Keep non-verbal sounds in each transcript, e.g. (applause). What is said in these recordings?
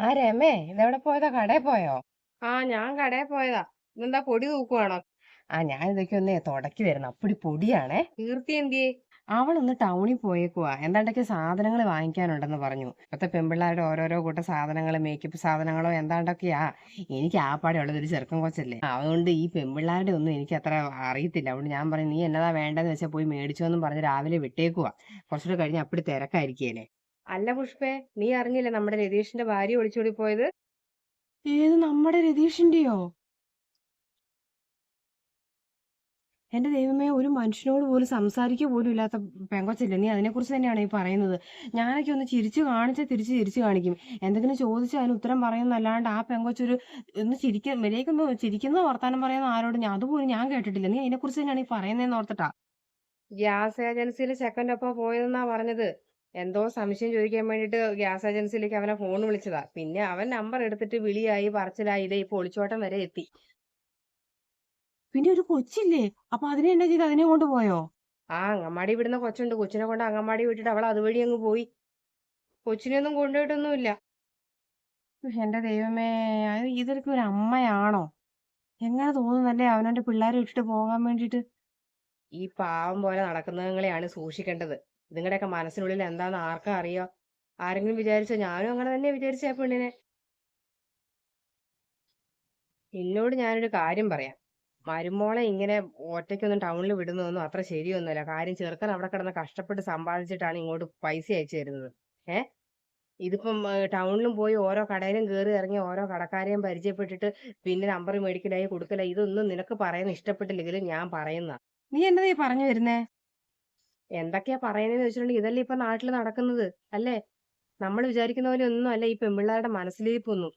ആ രമേ ഇതെവിടെ പോയതാ? കടയിൽ പോയോ? ആ ഞാൻ കടയിൽ പോയതാ. ഇതെന്താ പൊടി തൂക്കുവാണോ? ആ ഞാൻ ഇതൊക്കെ ഒന്നേ തുടക്കി വരുന്നു അപ്പടി പൊടിയാണേ. കീർത്തി എന്തിയേ? അവളൊന്ന് ടൗണിൽ പോയേക്കുവാ. എന്താണ്ടൊക്കെ സാധനങ്ങൾ വാങ്ങിക്കാനുണ്ടെന്ന് പറഞ്ഞു. ഇപ്പത്തെ പെൺപിള്ളേരുടെ ഓരോരോ കൂട്ട സാധനങ്ങൾ മേക്കപ്പ് സാധനങ്ങളോ എന്താണ്ടൊക്കെയാ. എനിക്ക് ആ പാടെ ഉള്ളത് ഒരു ചെറുക്കം കൊച്ചല്ലേ. അതുകൊണ്ട് ഈ പെൺപിള്ളേരുടെ ഒന്നും എനിക്ക് അത്ര അറിയത്തില്ല. അതുകൊണ്ട് ഞാൻ പറഞ്ഞു നീ എന്നതാ വേണ്ടെന്ന് വെച്ചാൽ പോയി മേടിച്ചോ എന്നും പറഞ്ഞ് രാവിലെ വിട്ടേക്കുവാ. കുറച്ചുകൂടെ കഴിഞ്ഞ് അപ്പടി തിരക്കായിരിക്കേലേ. അല്ല പുഷ്പേ നീ അറിഞ്ഞില്ല നമ്മുടെ രതീഷിന്റെ ഭാര്യ ഒളിച്ചോടി പോയത്? ഏത് നമ്മുടെ രതീഷിന്റെയോ? എന്റെ ദൈവമേ ഒരു മനുഷ്യനോട് പോലും സംസാരിക്കുക പോലും ഇല്ലാത്ത പെങ്കൊച്ചില്ല നീ അതിനെക്കുറിച്ച് തന്നെയാണ് ഈ പറയുന്നത്. ഞാനൊക്കെ ഒന്ന് ചിരിച്ചു കാണിച്ചാൽ തിരിച്ച് ചിരിച്ചു കാണിക്കും. എന്തെങ്കിലും ചോദിച്ചാൽ അതിന് ഉത്തരം പറയുന്നല്ലാണ്ട് ആ പെങ്കൊച്ചൊരു ഒന്ന് ചിരിക്ക വിലയ്ക്കൊന്ന് ചിരിക്കുന്ന വർത്താനം പറയുന്ന ആരോട് ഞാൻ അതുപോലും ഞാൻ കേട്ടിട്ടില്ല. നീ അതിനെക്കുറിച്ച് തന്നെയാണ് ഈ പറയുന്നതെന്ന് ഓർത്തിട്ടാ? ഗ്യാസ് ഏജൻസിയിൽ ചെക്കന്റെ ഒപ്പം പോയതെന്നാ പറഞ്ഞത്. എന്തോ സംശയം ചോദിക്കാൻ വേണ്ടിട്ട് ഗ്യാസ് ഏജൻസിയിലേക്ക് അവനെ ഫോൺ വിളിച്ചതാ. പിന്നെ അവൻ നമ്പർ എടുത്തിട്ട് വിളിയായി പറച്ചിലായി ഇതേ ഇപ്പൊ ഒളിച്ചോട്ടം വരെ എത്തി. പിന്നെ ഒരു കൊച്ചില്ലേ? അപ്പൊ അതിനെ എന്നാ ചെയ്ത്? അതിനെ കൊണ്ടുപോയോ ആ അങ്കമാടി വിടുന്ന കൊച്ചുണ്ട്. കൊച്ചിനെ കൊണ്ട് അങ്കമാടി വിട്ടിട്ട് അവൾ അതുവഴി അങ്ങ് പോയി. കൊച്ചിനെ ഒന്നും കൊണ്ടുപോയിട്ടൊന്നുമില്ല എന്റെ ദൈവമേ ഇതൊക്കെ ഒരു അമ്മയാണോ? എങ്ങനെ തോന്നുന്നല്ലേ അവനവന്റെ പിള്ളേരെ ഇട്ടിട്ട് പോകാൻ വേണ്ടിട്ട് ഈ പാവം പോലെ നടക്കുന്നതുങ്ങളെയാണ് സൂക്ഷിക്കേണ്ടത്. നിങ്ങളുടെയൊക്കെ മനസ്സിനുള്ളിൽ എന്താന്ന് ആർക്കാ അറിയോ? ആരെങ്കിലും വിചാരിച്ചോ ഞാനും അങ്ങനെ തന്നെ വിചാരിച്ച ആ പെണ്ണിനെ. നിന്നോട് ഞാനൊരു കാര്യം പറയാം. മരുമോളെ ഇങ്ങനെ ഒറ്റയ്ക്കൊന്നും ടൗണിൽ വിടുന്നതൊന്നും അത്ര ശരിയൊന്നുമല്ല. കാര്യം ചെറുക്കൻ അവിടെ കിടന്ന് കഷ്ടപ്പെട്ട് സമ്പാദിച്ചിട്ടാണ് ഇങ്ങോട്ട് പൈസ അയച്ചു തരുന്നത്. ഏ? ഇതിപ്പം ടൗണിലും പോയി ഓരോ കടയിലും കയറി ഇറങ്ങി ഓരോ കടക്കാരെയും പരിചയപ്പെട്ടിട്ട് പിന്നെ നമ്പർ മേടിക്കലായി കൊടുക്കലായി ഇതൊന്നും നിനക്ക് പറയുന്ന ഇഷ്ടപ്പെട്ടില്ലെങ്കിലും ഞാൻ പറയുന്ന നീ എന്നതാ പറഞ്ഞു വരുന്നേ? എന്തൊക്കെയാ പറയുന്നതെന്ന് വെച്ചിട്ടുണ്ടെങ്കിൽ ഇതല്ലേ ഇപ്പൊ നാട്ടിൽ നടക്കുന്നത് അല്ലേ? നമ്മൾ വിചാരിക്കുന്ന പോലെ ഒന്നും അല്ല ഈ പെൺപിള്ളേരുടെ മനസ്സിലിരിപ്പൊന്നും.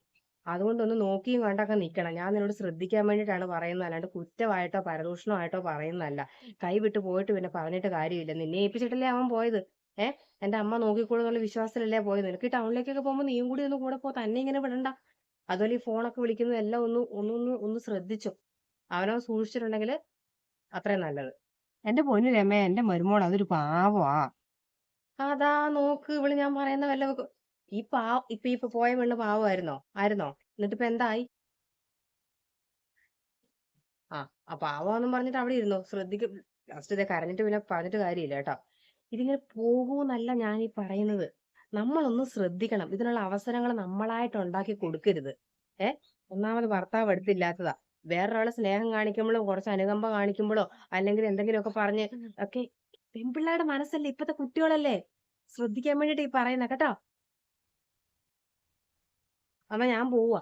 അതുകൊണ്ടൊന്ന് നോക്കിയും കണ്ടൊക്കെ നിൽക്കണം ഞാൻ നിന്നോട് ശ്രദ്ധിക്കാൻ വേണ്ടിയിട്ടാണ് പറയുന്നത്. അല്ലാണ്ട് കുറ്റമായിട്ടോ പരദൂഷണമായിട്ടോ പറയുന്നതല്ല. കൈ വിട്ട് പോയിട്ട് പിന്നെ പറഞ്ഞിട്ട് കാര്യമില്ല. നിന്നെ ഏൽപ്പിച്ചിട്ടല്ലേ അവൻ പോയത്? ഏ? എന്റെ അമ്മ നോക്കിക്കോളൂന്നുള്ള വിശ്വാസത്തിലല്ലേ പോയത്? നിനക്ക് ടൗണിലേക്കൊക്കെ പോകുമ്പോൾ നീയും കൂടി ഒന്ന് കൂടെ പോ. തന്നെ ഇങ്ങനെ വിടണ്ട. അതുപോലെ ഈ ഫോണൊക്കെ വിളിക്കുന്നതെല്ലാം ഒന്ന് ഒന്നൊന്ന് ഒന്ന് ശ്രദ്ധിച്ചോ. അവനവൻ സൂക്ഷിച്ചിട്ടുണ്ടെങ്കിൽ അത്രയും നല്ലത്. എന്റെ പൊന്നു രമേ എന്റെ മരുമോൾ അതൊരു പാവാ അതാ നോക്ക് ഇവൾ ഞാൻ പറയുന്ന വല്ല. ഈ പാവ ഇപ്പൊ ഇപ്പൊ പോയ വെള്ള പാവമായിരുന്നോ? ആയിരുന്നോ? എന്നിട്ട് ഇപ്പൊ എന്തായി? ആ ആ പാവമെന്നും പറഞ്ഞിട്ട് അവിടെ ഇരുന്നോ? ശ്രദ്ധിക്കും ലാസ്റ്റ് ഇതേ കരഞ്ഞിട്ട് പിന്നെ പറഞ്ഞിട്ട് കാര്യമില്ല കേട്ടോ. ഇതിങ്ങനെ പോകൂന്നല്ല ഞാൻ ഈ പറയുന്നത്. നമ്മളൊന്ന് ശ്രദ്ധിക്കണം. ഇതിനുള്ള അവസരങ്ങൾ നമ്മളായിട്ട് ഉണ്ടാക്കി കൊടുക്കരുത്. ഏ? ഒന്നാമത് ഭർത്താവ് അടുത്തില്ലാത്തതാ വേറൊരാളെ സ്നേഹം കാണിക്കുമ്പോഴോ കുറച്ച് അനുകമ്പ കാണിക്കുമ്പോഴോ അല്ലെങ്കിൽ എന്തെങ്കിലുമൊക്കെ പറഞ്ഞ് ഒക്കെ പെൺപിള്ളേരുടെ മനസ്സല്ലേ ഇപ്പത്തെ കുട്ടികളല്ലേ? ശ്രദ്ധിക്കാൻ വേണ്ടിട്ട് ഈ പറയുന്ന കേട്ടോ? അമ്മ ഞാൻ പോവാ.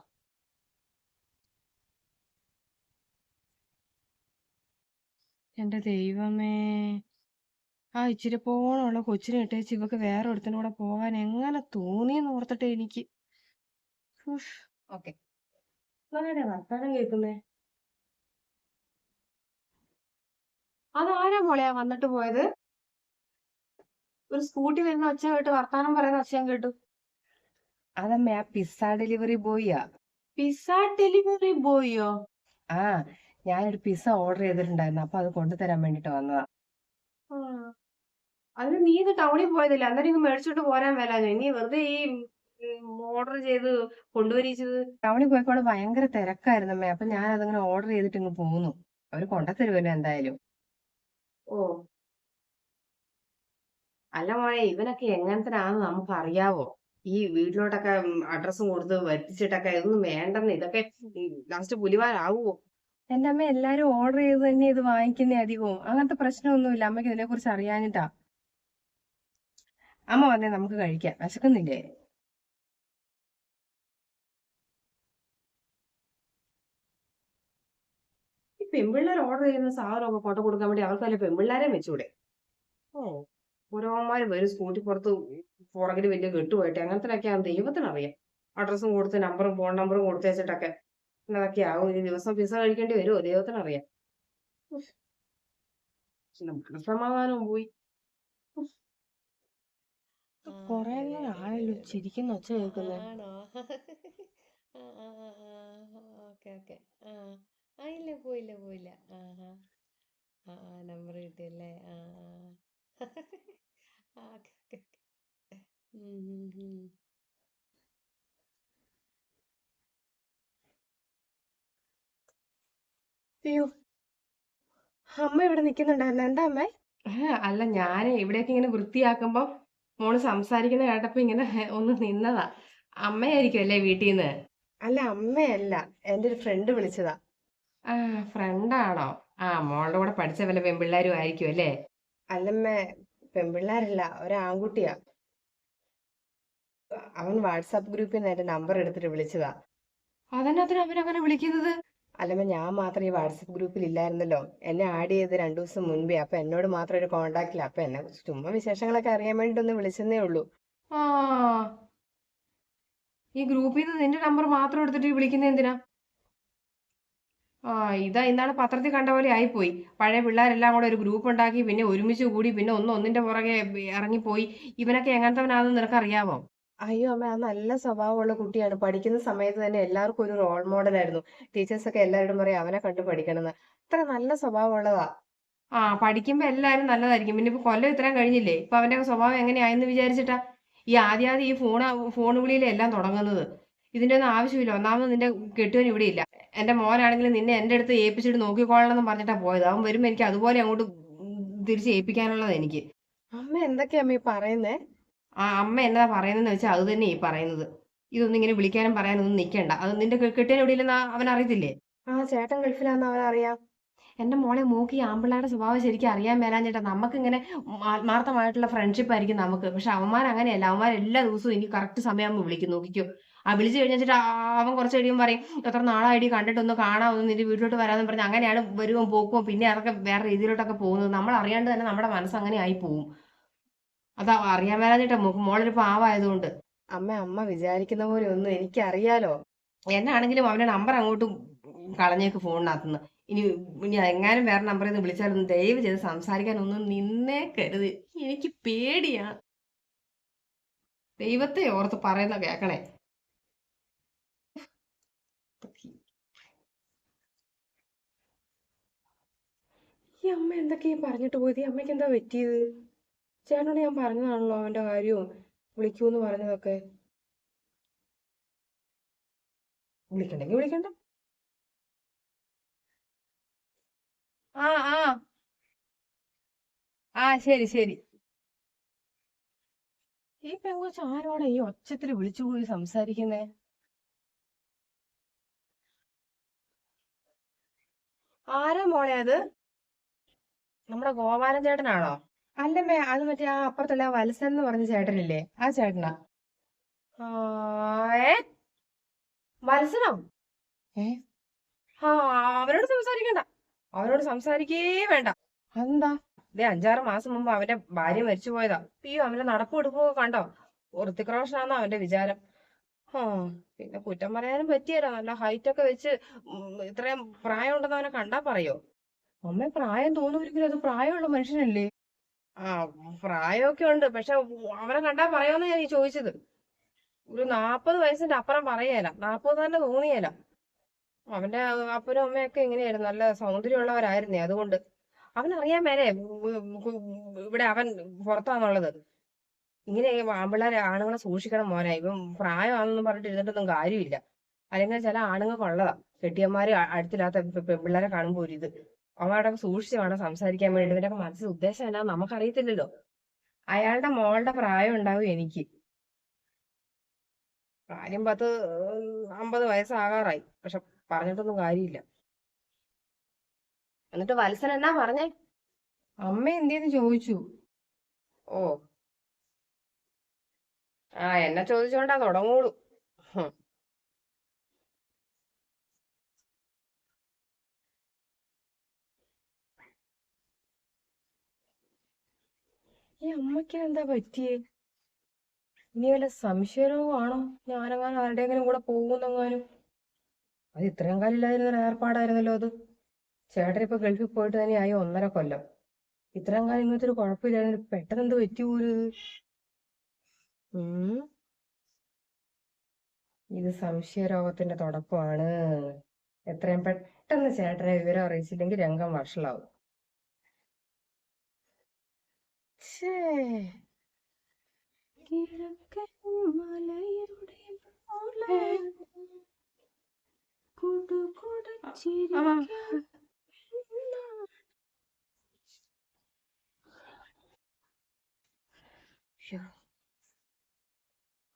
എന്റെ ദൈവമേ. ആ ഇച്ചിരി പോണുള്ള. കൊച്ചിനെ ഇട്ടേച്ച് ഇവക്ക് വേറെ ഒരുത്തിനും കൂടെ പോകാൻ എങ്ങനെ തോന്നിയെന്ന് ഓർത്തിട്ട് എനിക്ക്. ഓക്കെ. വർത്താനം കേൾക്കുന്നേ? അതാരാ മോളെയാ വന്നിട്ട് പോയത്? ഒരു സ്കൂട്ടി വരുന്ന ഒച്ച കേട്ട് വർത്താനം പറയുന്ന ഒച്ച ഞാൻ കേട്ടു. അതമ്മേ ആ പിസ്സ ഡെലിവറി ബോയിയാ. പിസ്സ ഡെലിവറി ബോയിയോ? ആ ഞാനൊരു പിസ്സ ഓർഡർ ചെയ്തിട്ടുണ്ടായിരുന്നു. അപ്പൊ അത് കൊണ്ടുതരാൻ വേണ്ടിട്ട് വന്നതാ. അതിന് നീ ഇത് ടൗണിൽ പോയതില്ല? അന്നേരം ഇങ്ങ് മേടിച്ചോണ്ട് പോരാൻ മേലാ നീ വെറുതെ ഈ ഓർഡർ ചെയ്ത് കൊണ്ടുവരിച്ചത്? ടൗണിൽ പോയപ്പോൾ ഭയങ്കര തിരക്കായിരുന്നു അമ്മേ അപ്പൊ ഞാൻ അതങ്ങനെ ഓർഡർ ചെയ്തിട്ട് ഇങ്ങ് പോന്നു. അവർ കൊണ്ടത്തരുവല്ലോ എന്തായാലും? ഓ. അല്ല മോനെ ഇവനൊക്കെ എങ്ങനത്തിനാന്ന് നമുക്ക് അറിയാവോ ഈ വീട്ടിലോട്ടൊക്കെ അഡ്രസ്സും കൊടുത്ത് വരുത്തിച്ചിട്ടൊക്കെ ഇതൊന്നും വേണ്ടെന്ന്. ഇതൊക്കെ ലാസ്റ്റ് പുലിവാലാവുമോ എന്റെ അമ്മ എല്ലാരും ഓർഡർ ചെയ്ത് തന്നെ ഇത് വാങ്ങിക്കുന്നേ അധികവും. അങ്ങനത്തെ പ്രശ്നമൊന്നുമില്ല. അമ്മയ്ക്ക് ഇതിനെ കുറിച്ച് അറിയാനിട്ടാ അമ്മ വന്നേ നമുക്ക് കഴിക്കാം. വിശക്കുന്നില്ലേ? പെൺപിള്ളേർ ഓർഡർ ചെയ്യുന്ന സാധനമൊക്കെ ഫോട്ടോ കൊടുക്കാൻ വേണ്ടി അവർക്ക് വല്ല പെൺപിള്ളേരെ വെച്ചൂടെ? ഓ ഓരോമാര് വരും സ്കൂട്ടി പുറത്ത് പുറകിൽ വലിയ കെട്ടുപോയിട്ട്. അങ്ങനത്തിനൊക്കെ ദൈവത്തിന് ദൈവത്തിനറിയാം അഡ്രസ്സും കൊടുത്ത് നമ്പറും ഫോൺ നമ്പറും കൊടുത്തു വെച്ചിട്ടൊക്കെ അതൊക്കെ ആവും. ഒരു ദിവസം പിസ കഴിക്കേണ്ടി വരുമോ ദൈവത്തിനറിയാം. മനസ്സമാധാനവും പോയി. കൊറേ ആയല്ലോ ചിരിക്കുന്ന ഒച്ച കേൾക്കുന്നേ ആണോ ആ ആ ഓക്കെ ഓക്കെ ആ ആ ഇല്ല പോയില്ല പോയില്ല ആ ആ ആ ആ നമ്പർ കിട്ടിയല്ലേ ആ ആ ആ ഓക്കെ ഓക്കെ ഉം ഉം ഉം അയ്യോ അമ്മ ഇവിടെ നിക്കുന്നുണ്ടായിരുന്നു എന്താ അമ്മ? അല്ല ഞാൻ ഇവിടെയൊക്കെ ഇങ്ങനെ വൃത്തിയാക്കുമ്പോ മോൾ സംസാരിക്കുന്ന കേട്ടപ്പോ ഇങ്ങനെ (laughs) ഒന്ന് നിന്നതാ. അമ്മയായിരിക്കും അല്ലേ വീട്ടിൽ നിന്ന് അല്ല അമ്മയല്ല. എന്റെ ഒരു ഫ്രണ്ട് വിളിച്ചതാ. ആ ഫ്രണ്ടാണോ ആ മോളുടെ കൂടെ പഠിച്ച വല്ല പെൺപിള്ളേരും ആയിരിക്കും അല്ലേ? അല്ലമ്മേ പെൺപിള്ളേരല്ല ഒരാൺകുട്ടിയാ അവൻ വാട്സാപ്പ് ഗ്രൂപ്പിൽ നിന്ന് എന്റെ നമ്പർ എടുത്തിട്ട് വിളിച്ചതാ. അതിനകത്തിന് അവരങ്ങനെ വിളിക്കുന്നത്? അല്ലമ്മ ഞാൻ മാത്രം ഈ വാട്സപ്പ് ഗ്രൂപ്പിൽ ഇല്ലായിരുന്നല്ലോ എന്നെ ആഡ് ചെയ്ത് രണ്ടു ദിവസം മുൻപേ. അപ്പൊ എന്നോട് മാത്രം ഒരു കോണ്ടാക്റ്റില്ല അപ്പൊ എന്നെ ചുമ്മാ വിശേഷങ്ങളൊക്കെ അറിയാൻ വേണ്ടി ഒന്ന് വിളിച്ചെന്നേ ഉള്ളൂ. ആ. ഈ ഗ്രൂപ്പിൽ നിന്ന് നിന്റെ നമ്പർ മാത്രം എടുത്തിട്ട് വിളിക്കുന്ന എന്തിനാ? ആ ഇതാ ഇന്നാണ് പത്രത്തിൽ കണ്ട പോലെ ആയിപ്പോയി. പഴയ പിള്ളേരെല്ലാം കൂടെ ഒരു ഗ്രൂപ്പ് ഉണ്ടാക്കി പിന്നെ ഒരുമിച്ച് കൂടി പിന്നെ ഒന്ന് ഒന്നിന്റെ പുറകെ ഇറങ്ങിപ്പോയി. ഇവനൊക്കെ എങ്ങനത്തവനാണെന്ന് നിനക്ക് അറിയാമോ അയ്യോ അമ്മ ആ നല്ല സ്വഭാവമുള്ള കുട്ടിയാണ്. പഠിക്കുന്ന സമയത്ത് തന്നെ എല്ലാവർക്കും ഒരു റോൾ മോഡൽ മോഡലായിരുന്നു ടീച്ചേഴ്സൊക്കെ എല്ലാവരോടും പറയും അവനെ കണ്ടു പഠിക്കണമെന്ന്. അത്ര നല്ല സ്വഭാവമുള്ളതാ. ആ പഠിക്കുമ്പോ എല്ലാരും നല്ലതായിരിക്കും. പിന്നെ ഇപ്പൊ കൊല്ലം ഇത്രയും കഴിഞ്ഞില്ലേ? ഇപ്പൊ അവന്റെ സ്വഭാവം എങ്ങനെയായെന്ന് വിചാരിച്ചിട്ടാ? ഈ ആദ്യാദ്യം ഈ ഫോൺ ഫോൺ വിളിയിലെ എല്ലാം തുടങ്ങുന്നത്. ഇതിന്റെ ഒന്നും ആവശ്യമില്ല. ഒന്നാമത് നിന്റെ കെട്ടുവൻ ഇവിടെ ഇല്ല. എന്റെ മോനാണെങ്കിൽ നിന്നെ എന്റെ അടുത്ത് ഏൽപ്പിച്ചിട്ട് നോക്കിക്കോളണം എന്ന് പറഞ്ഞിട്ടാ പോയത്. അവൻ വരുമ്പോ എനിക്ക് അതുപോലെ അങ്ങോട്ട് തിരിച്ച് ഏൽപ്പിക്കാനുള്ളത് എനിക്ക്. അമ്മ എന്തൊക്കെയാ അമ്മ ഈ പറയുന്നേ? ആ അമ്മ എന്നതാ പറയുന്നതെന്ന് വെച്ചാൽ അത് തന്നെ ഈ പറയുന്നത്. ഇതൊന്നും ഇങ്ങനെ വിളിക്കാനും പറയാനൊന്നും നിൽക്കണ്ട അത് നിന്റെ കെട്ടിയൻ ഇവിടെ ഇല്ലെന്ന് അവൻ അറിയത്തില്ലേ? ആ ചേട്ടൻ ഗൾഫിലാന്ന് അവനറിയാം എന്റെ മോളെ മൂക്കി ആമ്പിള്ളാരുടെ സ്വഭാവം ശരിക്കും അറിയാൻ മേലാഞ്ഞിട്ടാ. നമുക്ക് ഇങ്ങനെ ആത്മാർത്ഥമായിട്ടുള്ള ഫ്രണ്ട്ഷിപ്പ് ആയിരിക്കും നമുക്ക്. പക്ഷെ അവന്മാർ അങ്ങനെയല്ല. അവന്മാർ എല്ലാ ദിവസവും എനിക്ക് കറക്റ്റ് സമയമാകുമ്പോൾ വിളിക്കും. നോക്കിക്കോ. ആ വിളിച്ചു കഴിഞ്ഞിട്ട് അവൻ കുറച്ച് കഴിയുമ്പോൾ പറയും എത്ര നാളായിട്ട് കണ്ടിട്ടൊന്ന് കാണാമെന്ന് നിന്റെ വീട്ടിലോട്ട് വരാമെന്ന് പറഞ്ഞ് അങ്ങനെയാണ് വരുവോ പോക്കുവോ? പിന്നെ അതൊക്കെ വേറെ രീതിയിലോട്ടൊക്കെ പോകുന്നത്. നമ്മൾ അറിയാണ്ട് തന്നെ നമ്മുടെ മനസ്സ് അങ്ങനെ ആയി പോകും അതാ അറിയാൻ മേലാഞ്ഞിട്ടാ മോളൊരു പാവായതുകൊണ്ട്. അമ്മ അമ്മ വിചാരിക്കുന്ന പോലെ ഒന്നും എനിക്കറിയാലോ? എന്നാണെങ്കിലും അവന്റെ നമ്പർ അങ്ങോട്ട് കളഞ്ഞേക്ക് ഫോണിനകത്തുനിന്ന്. ഇനി ഇനി എങ്ങാനും വേറെ നമ്പറിൽ നിന്ന് വിളിച്ചാലൊന്നും ദയവ് ചെയ്ത് സംസാരിക്കാനൊന്നും നിന്നേക്കരുത് എനിക്ക് പേടിയാ. ദൈവത്തെ ഓർത്ത് പറയുന്ന കേക്കണേ. ഈ അമ്മ എന്തൊക്കെയാ പറഞ്ഞിട്ട് പോയത്? ഈ അമ്മയ്ക്ക് എന്താ പറ്റിയത്? ചേട്ടനോട് ഞാൻ പറഞ്ഞതാണല്ലോ അവന്റെ കാര്യവും. വിളിക്കൂന്ന് പറഞ്ഞതൊക്കെ. വിളിക്കണ്ടെങ്കിൽ വിളിക്കണ്ട. ആ ആ. ആ ശരി ശരി. ഈ പെങ്കുച്ച് ആരോടെ ഈ ഒച്ചത്തിൽ വിളിച്ചു പോയി സംസാരിക്കുന്നേ? ആരാ മോളെ അത്? നമ്മുടെ ഗോപാലൻ ചേട്ടനാണോ? അല്ലമ്മേ അത് മറ്റേ ആ അപ്പുറത്തുള്ള ആ വത്സൻ എന്ന് പറഞ്ഞ ചേട്ടനില്ലേ? ആ ചേട്ടനാ. ഏ? വത്സനോ? ഏ? ആ അവരോട് സംസാരിക്കണ്ട. അവരോട് സംസാരിക്കേ വേണ്ട. എന്താ ദേ അഞ്ചാറ് മാസം മുമ്പ് അവന്റെ ഭാര്യ മരിച്ചു പോയതാ. അയ്യോ അവന്റെ നടപ്പ് എടുക്കുകയൊക്കെ കണ്ടോ? ഋത്തിക് റോഷനാന്നാ അവന്റെ വിചാരം. ആ പിന്നെ കുറ്റം പറയാനും പറ്റിയല്ലോ. നല്ല ഹൈറ്റ് ഒക്കെ വെച്ച് ഇത്രയും പ്രായം ഉണ്ടെന്ന് അവനെ കണ്ടാ പറയോ? അമ്മ പ്രായം തോന്നുമെങ്കിലും അത് പ്രായമുള്ള മനുഷ്യനല്ലേ? ആ പ്രായമൊക്കെ ഉണ്ട്. പക്ഷെ അവരെ കണ്ടാ പറയാന്ന് ഞാൻ ഈ ചോദിച്ചത്. ഒരു നാപ്പത് വയസ്സിന്റെ അപ്പുറം പറയേല. നാപ്പത് തന്നെ തോന്നിയേല. അവന്റെ അപ്പനും അമ്മയൊക്കെ ഇങ്ങനെയായിരുന്നു. നല്ല സൗന്ദര്യമുള്ളവരായിരുന്നേ അതുകൊണ്ട്. അവനറിയാൻ മേലെ ഇവിടെ അവൻ പുറത്താന്നുള്ളത്. ഇങ്ങനെ ആമ്പിള്ളേരെ ആണുങ്ങളെ സൂക്ഷിക്കണം മോനെ. ഇവൻ പ്രായമാണെന്നും പറഞ്ഞിട്ട് ഇരുന്നിട്ടൊന്നും കാര്യമില്ല. അല്ലെങ്കിൽ ചില ആണുങ്ങൾക്ക് കെട്ടിയന്മാര് അടുത്തില്ലാത്ത പെൺപിള്ളേരെ കാണുമ്പോ ഒരു ഇത്. അവന്മാരുടെ സൂക്ഷിച്ച് വേണം സംസാരിക്കാൻ വേണ്ടി. ഇവരൊക്കെ മനസ്സിൽ ഉദ്ദേശം എന്നാ നമുക്കറിയത്തില്ലല്ലോ. അയാളുടെ മോളുടെ പ്രായം ഉണ്ടാവും എനിക്ക്. കാര്യം പത്ത് അമ്പത് വയസ്സാകാറായി. പക്ഷെ പറഞ്ഞിട്ടൊന്നും കാര്യമില്ല. എന്നിട്ട് വത്സൻ എന്നാ പറഞ്ഞേ? അമ്മ എന്തേന്ന് ചോദിച്ചു? ഓ. ആ എന്നെ ചോദിച്ചോണ്ടാ തുടങ്ങൂളൂ ഈ അമ്മയ്ക്ക് എന്താ പറ്റിയേ? ഇനി വല്ല സംശയരോഗമാണോ ഞാനെങ്ങാനും ആരുടെയെങ്കിലും കൂടെ പോകുന്നെങ്ങാനും? അത് ഇത്രയും കാലം ഇല്ലാതിരുന്ന ഒരു ഏർപ്പാടായിരുന്നല്ലോ അത്. ചേട്ടൻ ഇപ്പൊ ഗൾഫിൽ പോയിട്ട് തന്നെയായി ഒന്നര കൊല്ലം. ഇത്രയും കാലം ഇങ്ങനത്തെ ഒരു കുഴപ്പമില്ലായിരുന്നു. പെട്ടെന്ന് എന്ത് പറ്റി പോലും. ഇത് സംശയരോഗത്തിന്റെ തുടക്കമാണ്. എത്രയും പെട്ടെന്ന് ചേട്ടനെ വിവരം അറിയിച്ചില്ലെങ്കിൽ രംഗം വഷളാവും.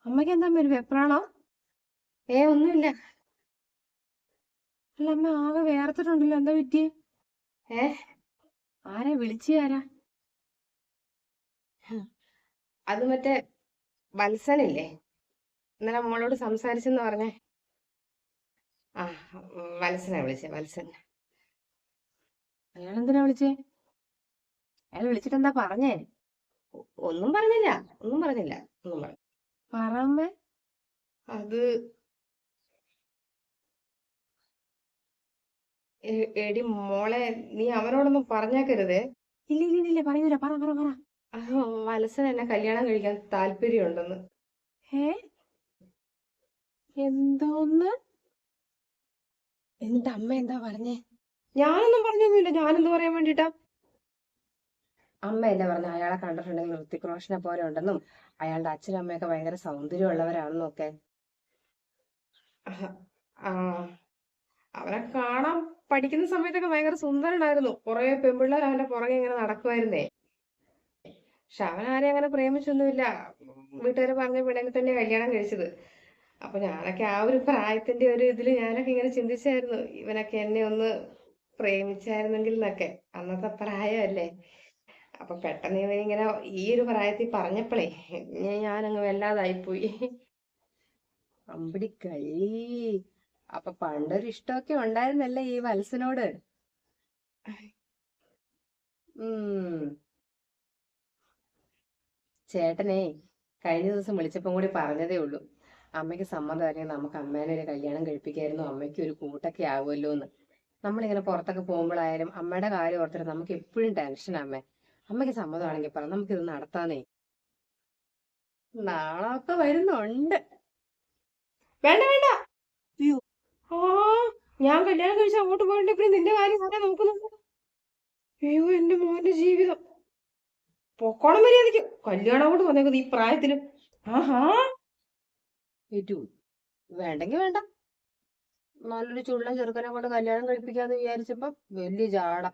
അമ്മയ്ക്ക് എന്താ പേര് വെപ്രാണോ ഏ ഒന്നുമില്ല. അല്ല അമ്മ ആകെ വേർത്തിട്ടുണ്ടല്ലോ. എന്താ പറ്റി ഏ? ആരാ വിളിച്ചു ആരാ? അത് മറ്റേ വത്സനില്ലേ? ഇന്നലെ മോളോട് സംസാരിച്ചെന്ന് പറഞ്ഞേ. ആ വത്സനെ വിളിച്ചേ വത്സൻ. അയാൾ എന്തിനാ വിളിച്ചേ? അയാൾ വിളിച്ചിട്ട് എന്താ പറഞ്ഞേ? ഒന്നും പറഞ്ഞില്ല ഒന്നും പറഞ്ഞില്ല ഒന്നും പറഞ്ഞു പറമ്പേ അത് എടി മോളെ നീ അവനോടൊന്നും പറഞ്ഞേക്കരുത്. ഇല്ല ഇല്ല, ഇല്ല പറയൂല പറ പറ പറ. ആ, വത്സൻ എന്നെ കല്യാണം കഴിക്കാൻ താല്പര്യമുണ്ടെന്ന്. ഏ? എന്തോന്ന്? എന്നിട്ട് അമ്മ എന്താ പറഞ്ഞേ? ഞാനൊന്നും പറഞ്ഞൊന്നുമില്ല. ഞാനെന്ത് പറയാൻ വേണ്ടിട്ടാ? അമ്മ എന്നെ പറഞ്ഞ? അയാളെ കണ്ടിട്ടുണ്ടെങ്കിൽ ഋത്തിക് റോഷനെ പോലെ ഉണ്ടെന്നും അയാളുടെ അച്ഛനും അമ്മയൊക്കെ ഭയങ്കര സൗന്ദര്യമുള്ളവരാണെന്നും ഒക്കെ ആ. അവനെ കാണാൻ പഠിക്കുന്ന സമയത്തൊക്കെ ഭയങ്കര സുന്ദരനായിരുന്നു. കുറെ പെൺപിള്ളേർ അവന്റെ പുറകെ ഇങ്ങനെ നടക്കുമായിരുന്നേ പക്ഷെ അവൻ ആരെയും അങ്ങനെ പ്രേമിച്ചൊന്നുമില്ല. വീട്ടുകാർ പറഞ്ഞ പെണ്ണിനെ തന്നെ കല്യാണം കഴിച്ചത്. അപ്പൊ ഞാനൊക്കെ ആ ഒരു പ്രായത്തിന്റെ ഒരു ഇതിൽ ഞാനൊക്കെ ഇങ്ങനെ ചിന്തിച്ചായിരുന്നു. ഇവനൊക്കെ എന്നെ ഒന്ന് പ്രേമിച്ചായിരുന്നെങ്കിൽ എന്നൊക്കെ അന്നത്തെ പ്രായമല്ലേ. അപ്പൊ പെട്ടെന്ന് ഇവൻ ഇങ്ങനെ ഈ ഒരു പ്രായത്തിൽ പറഞ്ഞപ്പോഴേ ഞാനങ്ങ് വല്ലാതായിപ്പോയി. അമ്പടി കള്ളി അപ്പൊ പണ്ടൊരു ഇഷ്ടമൊക്കെ ഉണ്ടായിരുന്നല്ലേ ഈ വത്സനോട്? ഉം. ചേട്ടനെ കഴിഞ്ഞ ദിവസം വിളിച്ചപ്പം കൂടി പറഞ്ഞതേ ഉള്ളൂ. അമ്മയ്ക്ക് സമ്മതമാണെങ്കിൽ നമുക്ക് അമ്മേനെ ഒരു കല്യാണം കഴിപ്പിക്കായിരുന്നു. അമ്മയ്ക്ക് ഒരു കൂട്ടൊക്കെ ആവുമല്ലോ എന്ന്. നമ്മളിങ്ങനെ പുറത്തൊക്കെ പോകുമ്പോഴായാലും അമ്മയുടെ കാര്യം ഓർത്തിട്ട് നമുക്ക് എപ്പോഴും ടെൻഷൻ അമ്മേ. അമ്മയ്ക്ക് സമ്മതമാണെങ്കിൽ പറ നമുക്കിത് നടത്താനേ നാളൊക്കെ വരുന്നുണ്ട്. വേണ്ട വേണ്ട. ഞാൻ കല്യാണം കഴിച്ച് അങ്ങോട്ട് പിന്നെ നിന്റെ കാര്യം നോക്കുന്നു. അയ്യോ എന്റെ മോന്റെ ജീവിതം. പൊക്കോളം മര്യാദയ്ക്ക് കല്യാണം കൊണ്ട് വന്നേക്കുന്നത് ഈ പ്രായത്തിൽ. ആഹാ. വേണ്ടെങ്കി വേണ്ട. നല്ലൊരു ചുള്ളൻ ചെറുക്കനെ കൊണ്ട് കല്യാണം കഴിപ്പിക്കാന്ന് വിചാരിച്ചപ്പോ വലിയ ജാട.